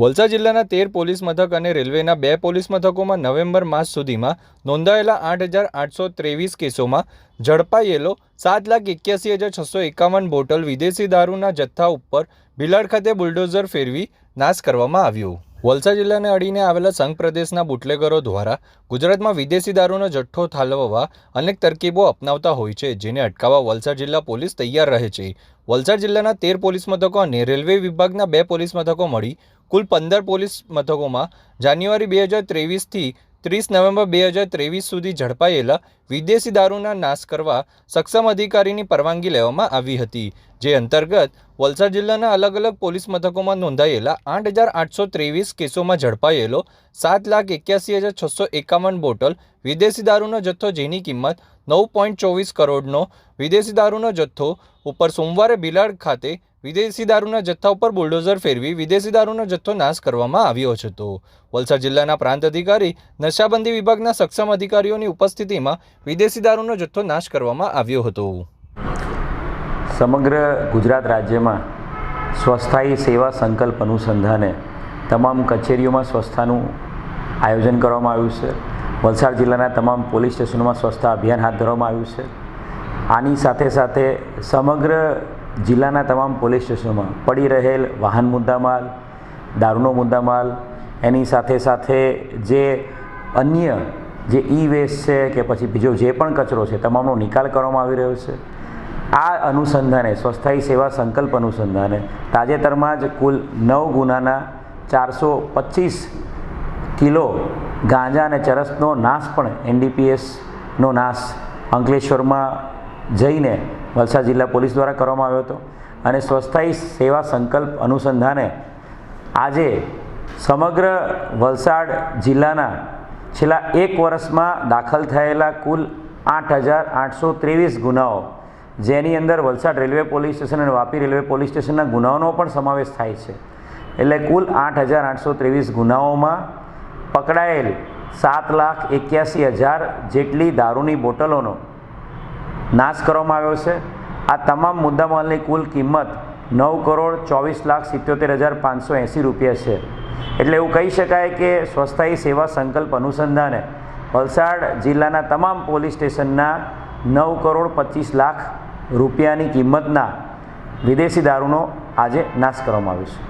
વલસાડ જિલ્લાના તેર પોલીસ મથક અને રેલવેના બે પોલીસ મથકોમાં નવેમ્બર માસ સુધીમાં નોંધાયેલા આઠ હજાર આઠસો ત્રેવીસ કેસોમાં ઝડપાયેલો સાત લાખ એક્યાસી હજાર છસો એકાવન બોટલ વિદેશી દારૂના જથ્થા ઉપર ભિલાડ ખાતે બુલડોઝર ફેરવી નાશ કરવામાં આવ્યો. વલસાડ જિલ્લાને અડીને આવેલા સંઘ પ્રદેશના બુટલેગરો દ્વારા ગુજરાતમાં વિદેશી દારૂનો જથ્થો ઠાલવવા અનેક તરકીબો અપનાવતા હોય છે, જેને અટકાવવા વલસાડ જિલ્લા પોલીસ તૈયાર રહે છે. વલસાડ જિલ્લાના તેર પોલીસ મથકો અને રેલવે વિભાગના બે પોલીસ મથકો મળી કુલ પંદર પોલીસ મથકોમાં જાન્યુઆરી બે હજાર ત્રેવીસથી ત્રીસ નવેમ્બર બે હજાર ત્રેવીસ સુધી ઝડપાયેલા વિદેશી દારૂના નાશ કરવા સક્ષમ અધિકારીની પરવાનગી લેવામાં આવી હતી, જે અંતર્ગત વલસાડ જિલ્લાના અલગ અલગ પોલીસ મથકોમાં નોંધાયેલા આઠ હજાર આઠસો ત્રેવીસ કેસોમાં ઝડપાયેલો સાત લાખ એક્યાસી હજાર છસો એકાવન બોટલ વિદેશી દારૂનો જથ્થો જેની કિંમત નવ પોઈન્ટ ચોવીસ કરોડનો વિદેશી દારૂનો જથ્થો ઉપર સોમવારે બિલાડ ખાતે વિદેશી દારૂના જથ્થા ઉપર બુલડોઝર ફેરવી વિદેશી દારૂનો જથ્થો નાશ કરવામાં આવ્યો હતો. વલસાડ જિલ્લાના પ્રાંત અધિકારી, નશાબંધી વિભાગના સક્ષમ અધિકારીઓની ઉપસ્થિતિમાં વિદેશી દારૂનો જથ્થો નાશ કરવામાં આવ્યો હતો. સમગ્ર ગુજરાત રાજ્યમાં સ્વસ્થાયી સેવા સંકલ્પ અનુસંધાને તમામ કચેરીઓમાં સ્વસ્થાનું આયોજન કરવામાં આવ્યું છે. વલસાડ જિલ્લાના તમામ પોલીસ સ્ટેશનોમાં સ્વચ્છતા અભિયાન હાથ ધરવામાં આવ્યું છે. આની સાથે સાથે સમગ્ર જિલ્લાના તમામ પોલીસ સ્ટેશનોમાં પડી રહેલ વાહન મુદ્દામાલ, દારૂનો મુદ્દામાલ, એની સાથે સાથે જે અન્ય જે ઈ વેસ્ટ છે કે પછી બીજો જે પણ કચરો છે, તમામનો નિકાલ કરવામાં આવી રહ્યો છે. આ અનુસંધાને, સ્વસ્થાયી સેવા સંકલ્પ અનુસંધાને, તાજેતરમાં જ કુલ નવ ગુનાના ચારસો પચીસ કિલો ગાંજા અને ચરસનો નાશ પણ એનડીપીએસનો નાશ અંકલેશ્વરમાં જઈને વલસાડ જિલ્લા પોલીસ દ્વારા કરવામાં આવ્યો હતો. અને સ્વસ્થાયી સેવા સંકલ્પ અનુસંધાને આજે સમગ્ર વલસાડ જિલ્લાના છેલ્લા એક વર્ષમાં દાખલ થયેલા કુલ આઠ હજાર આઠસો ત્રેવીસ ગુનાઓ, જેની અંદર વલસાડ રેલવે પોલીસ સ્ટેશન અને વાપી રેલવે પોલીસ સ્ટેશનના ગુનાઓનો પણ સમાવેશ થાય છે. એટલે કુલ આઠ હજાર આઠસો ત્રેવીસ ગુનાઓમાં પકડાયેલ સાત લાખ એક્યાસી હજાર જેટલી દારૂની બોટલોનો નાશ કરવામાં આવ્યો છે. આ તમામ મુદ્દામાલની કુલ કિંમત નવ કરોડ ચોવીસ લાખ સિત્યોતેર હજાર પાંચસો એંસી રૂપિયા છે. એટલે એવું કહી શકાય કે સ્વસ્થાયી સેવા સંકલ્પ અનુસંધાને વલસાડ જિલ્લાના તમામ પોલીસ સ્ટેશનના નવ કરોડ પચીસ લાખ રૂપિયાની કિંમતના વિદેશી દારૂનો આજે નાશ કરવામાં આવ્યો છે.